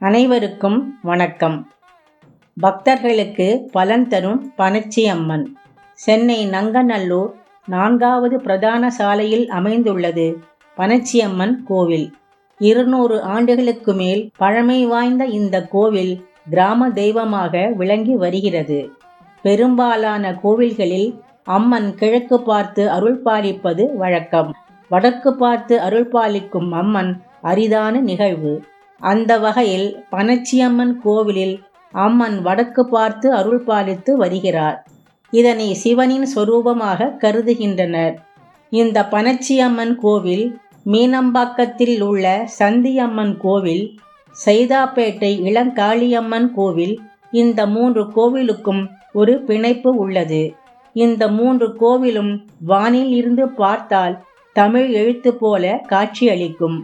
அனைவருக்கும் வணக்கம். பக்தர்களுக்கு பலன் தரும் பனச்சி அம்மன் சென்னை நங்கநல்லூர் நான்காவது பிரதான சாலையில் அமைந்துள்ளது பனச்சியம்மன் கோவில். இருநூறு ஆண்டுகளுக்கு மேல் பழமை வாய்ந்த இந்த கோவில் கிராம தெய்வமாக விளங்கி வருகிறது. பெரும்பாலான கோவில்களில் அம்மன் கிழக்கு பார்த்து அருள் பாலிப்பது வழக்கம். வடக்கு பார்த்து அருள் பாலிக்கும் அம்மன் அரிதான நிகழ்வு. அந்த வகையில் பனச்சியம்மன் கோவிலில் அம்மன் வடக்கு பார்த்து அருள் பாலித்து வருகிறார். இதனை சிவனின் சொரூபமாக கருதுகின்றனர். இந்த பனச்சியம்மன் கோவில் மீனம்பாக்கத்தில் உள்ள சந்தியம்மன் கோவில் சைதாப்பேட்டை இளங்காளியம்மன் கோவில் இந்த மூன்று கோவிலுக்கும் ஒரு பிணைப்பு உள்ளது. இந்த மூன்று கோவிலும் வானில் இருந்து பார்த்தால் தமிழ் எழுத்து போல காட்சியளிக்கும்.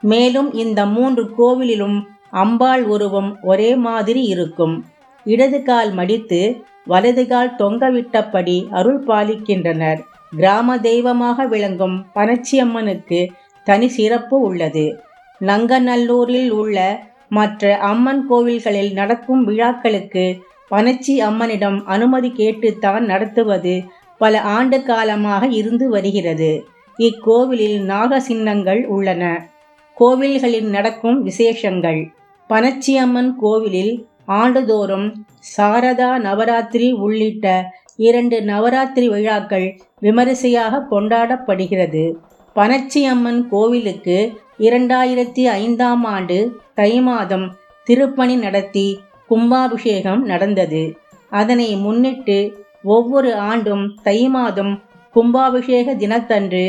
மேலும் இந்த மூன்று கோவிலிலும் அம்பாள் உருவம் ஒரே மாதிரி இருக்கும். இடது கால் மடித்து வலது கால் தொங்கவிட்டபடி அருள் பாலிக்கின்றனர். கிராம தெய்வமாக விளங்கும் பனச்சியம்மனுக்கு தனி சிறப்பு உள்ளது. நங்கநல்லூரில் உள்ள மற்ற அம்மன் கோவில்களில் நடக்கும் விழாக்களுக்கு பனச்சி அம்மனிடம் அனுமதி கேட்டுத்தான் நடத்துவது பல ஆண்டு காலமாக இருந்து வருகிறது. இக்கோவிலில் நாக சின்னங்கள் உள்ளன. கோவில்களில் நடக்கும் விசேஷங்கள். பனச்சியம்மன் கோவிலில் ஆண்டுதோறும் சாரதா நவராத்திரி உள்ளிட்ட இரண்டு நவராத்திரி விழாக்கள் விமரிசையாக கொண்டாடப்படுகிறது. பனச்சியம்மன் கோவிலுக்கு இரண்டாயிரத்தி ஐந்தாம் ஆண்டு தை மாதம் திருப்பணி நடத்தி கும்பாபிஷேகம் நடந்தது. அதனை முன்னிட்டு ஒவ்வொரு ஆண்டும் தை மாதம் கும்பாபிஷேக தினத்தன்று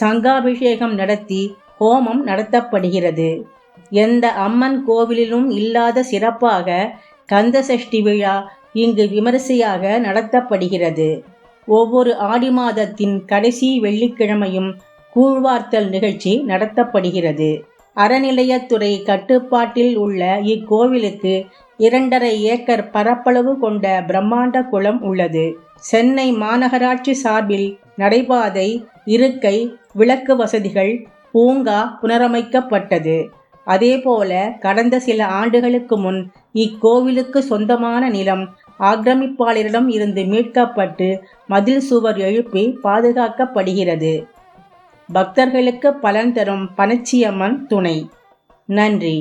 சங்காபிஷேகம் நடத்தி ஹோமம் நடத்தப்படுகிறது. எந்த அம்மன் கோவிலிலும் இல்லாத சிறப்பாக கந்தசஷ்டி விழா இங்கு விமரிசையாக நடத்தப்படுகிறது. ஒவ்வொரு ஆடி மாதத்தின் கடைசி வெள்ளிக்கிழமையும் கூழ்வார்த்தல் நிகழ்ச்சி நடத்தப்படுகிறது. அறநிலையத்துறை கட்டுப்பாட்டில் உள்ள இக்கோவிலுக்கு இரண்டரை ஏக்கர் பரப்பளவு கொண்ட பிரம்மாண்ட குளம் உள்ளது. சென்னை மாநகராட்சி சார்பில் நடைபாதை இருக்கை விளக்கு வசதிகள் பூங்கா புனரமைக்கப்பட்டது. அதேபோல கடந்த சில ஆண்டுகளுக்கு முன் இக்கோவிலுக்கு சொந்தமான நிலம் ஆக்கிரமிப்பாளரிடம் இருந்து மீட்கப்பட்டு மதில் சுவர் எழுப்பி பாதுகாக்கப்படுகிறது. பக்தர்களுக்கு பலன் தரும் பனச்சியம்மன் துணை. நன்றி.